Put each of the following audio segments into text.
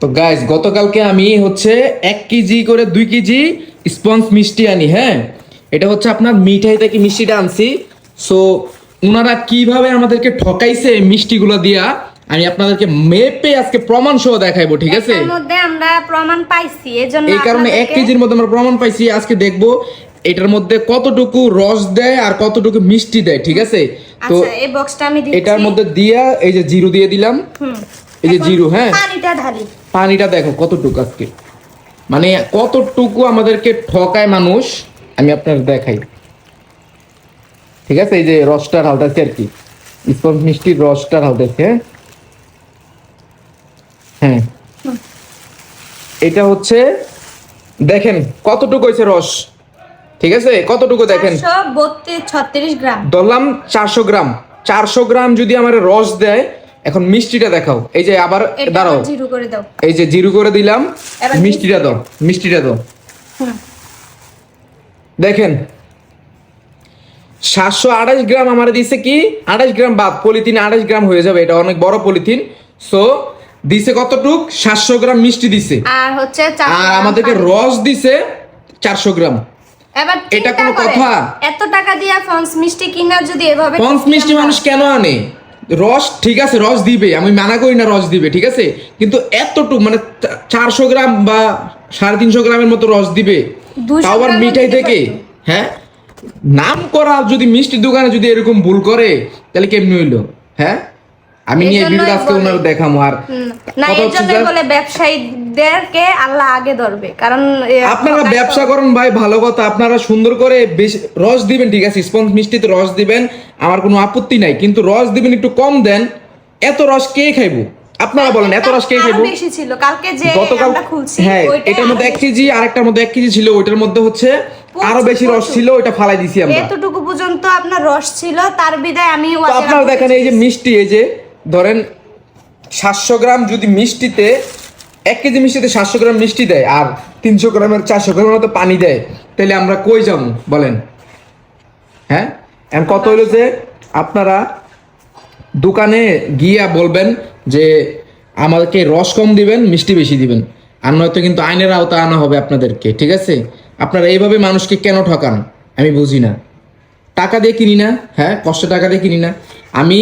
তো গাইস গতকালকে আমি হচ্ছে এক কেজি করে দুই কেজি স্পঞ্জ মিষ্টি আনি হ্যাঁ? এটা হচ্ছে আপনার মিঠাই থেকে মিষ্টিটা আনছি। সো ওনারা কীভাবে আমাদেরকে ঠকাইছে এই মিষ্টিগুলো দিয়া আমি আপনাদেরকে মেপে আজকে প্রমাণ সহ দেখাইবো ঠিক আছে? মধ্যে আমরা প্রমাণ পাইছি এজন্য এই কারণে এক কেজির মধ্যে আমরা প্রমাণ পাইছি আজকে দেখব এটার মধ্যে কতটুকু রস দেয় আর কতটুকু মিষ্টি দেয় ঠিক আছে? তো আচ্ছা এই বক্সটা আমি দিচ্ছি। এটার মধ্যে দিয়া এই যে জিরো দিয়ে দিলাম। হুম। এই যে জিরো হ্যাঁ? পানিটা ঢালি। পানিটা দেখো কতটুকু আজকে। মানে কতটুকু আমাদেরকে ঠকায় মানুষ আমি আপনার দেখাই। ঠিক আছে? এই যে রসটা ঢালতেছে আর কি। স্পঞ্জ মিষ্টির রসটা ঢালতেছে হ্যাঁ? হ্যাঁ। এটা হচ্ছে দেখেন কতটুকু হয়েছে রস। ঠিক আছে? কতটুকু দেখেন? ছত্রিশ গ্রাম। ধরলাম চারশো গ্রাম। চারশো গ্রাম যদি আমার রস দেয় এখন মিষ্টিটা দেখাও। এই যে আবার দাঁড়াও। জিরো করে দাও। এই যে জিরো করে দিলাম মিষ্টিটা দাও। মিষ্টিটা দাও। দেখেন সাতশো আঠাশ গ্রাম আমার দিছে কি? আঠাশ গ্রাম বাদ পলিথিন আঠাশ গ্রাম হয়ে যাবে এটা অনেক বড় পলিথিন। সো দিছে কতটুক? সাতশো গ্রাম মিষ্টি দিছে। আর হচ্ছে আর আমাদেরকে রস দিছে চারশো গ্রাম। এবার এটা কোনো কথা? এত টাকা দিয়ে ফন্স মিষ্টি কিনা যদি এভাবে পঞ্চ মিষ্টি মানুষ কেন আনে? রস ঠিক আছে রস দিবে। আমি মানা করি না রস দিবে ঠিক আছে? কিন্তু এতটুকু মানে চারশো গ্রাম বা সাড়ে তিনশো গ্রামের মতো রস দিবে। 200 তাও আবার মিঠাই থেকে? হ্যাঁ? নাম করা যদি মিষ্টির দোকানে যদি এরকম ভুল করে তাহলে কেমনি হইল? হ্যাঁ? আমি নিয়ে ভিডিও আজকে ওনার দেখামো। আর না হচ্ছে জন্যই ব্যবসায়ীদেরকে আল্লাহ আগে ধরবে কারণ আপনারা ব্যবসা করেন ভাই ভালো কথা আপনারা সুন্দর করে রস দিবেন ঠিক আছে? স্পঞ্জ মিষ্টিতে রস দিবেন আমার কোনো আপত্তি নাই কিন্তু রস দিবেন একটু কম দেন এত রস কে খাইবো? আপনারা বলেন এত রস কে খাইবো? বেশি ছিল কালকে যে গতকাল খুলছি হ্যাঁ এটার মধ্যে এক কেজি আরেকটার মধ্যে এক কেজি ছিল ওইটার মধ্যে হচ্ছে আরও বেশি রস ছিল ওইটা ফালাই দিছি আমরা। এতটুকু পর্যন্ত আপনার রস ছিল তার বিদায় আমি আপনারা দেখেন এই যে মিষ্টি এই যে ধরেন সাতশো গ্রাম যদি মিষ্টিতে এক কেজি মিষ্টিতে সাতশো গ্রাম মিষ্টি দেয় আর তিনশো গ্রামের চারশো গ্রামের মতো পানি দেয়। তাহলে আমরা কই যাব বলেন। হ্যাঁ? এখন কত হইল যে আপনারা দোকানে গিয়া বলবেন যে আমাদেরকে রস কম দিবেন, মিষ্টি বেশি দিবেন। আর নয়তো কিন্তু আইনের আওতা আনা হবে আপনাদেরকে, ঠিক আছে? আপনারা এইভাবে মানুষকে কেন ঠকান? আমি বুঝি না। টাকা দিয়ে কিনি না হ্যাঁ? কষ্ট টাকা দিয়ে কিনি না। আমি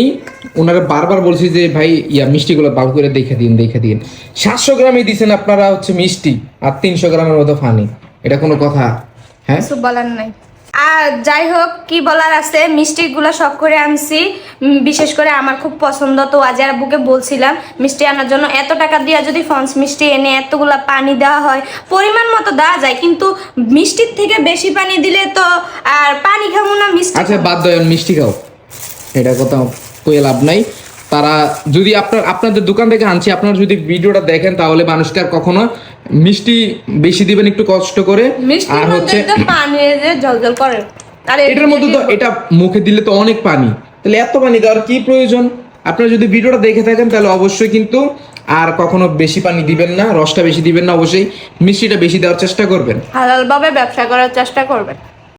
ওনারা বারবার বলছি যে ভাই ইয়া মিষ্টিগুলো ভালো করে দেখে দিন দেখে দিন। সাতশো গ্রামই দিচ্ছেন আপনারা হচ্ছে মিষ্টি আর তিনশো গ্রামের মতো ফানি। এটা কোনো কথা? হ্যাঁ? বলার নাই। আর যাই হোক কি বলার আছে? মিষ্টিগুলো শখ করে আনছি। বিশেষ করে আমার খুব পছন্দ তো আজার বুকে বলছিলাম মিষ্টি আনার জন্য। এত টাকা দিয়ে যদি ফন্স মিষ্টি এনে এতগুলা পানি দেওয়া হয় পরিমাণ মতো দেওয়া যায় কিন্তু মিষ্টির থেকে বেশি পানি দিলে তো আর পানি খাব না মিষ্টি আচ্ছা বাদ দেন মিষ্টি খাও। এটা কথা কয়ে লাভ নাই। তারা যদি আপনার আপনাদের দোকান থেকে আনছি আপনারা যদি ভিডিওটা দেখেন তাহলে মানুষকে আর কখনো মিষ্টি বেশি দিবেন একটু কষ্ট করে। আর হচ্ছে পানি জলজল করে। আর এটার মধ্যে তো এটা মুখে দিলে তো অনেক পানি। তাহলে এত পানি দেওয়ার কি প্রয়োজন? আপনারা যদি ভিডিওটা দেখে থাকেন তাহলে অবশ্যই কিন্তু আর কখনো বেশি পানি দিবেন না রসটা বেশি দিবেন না অবশ্যই মিষ্টিটা বেশি দেওয়ার চেষ্টা করবেন। হালাল ভাবে ব্যবসা করার চেষ্টা করবেন।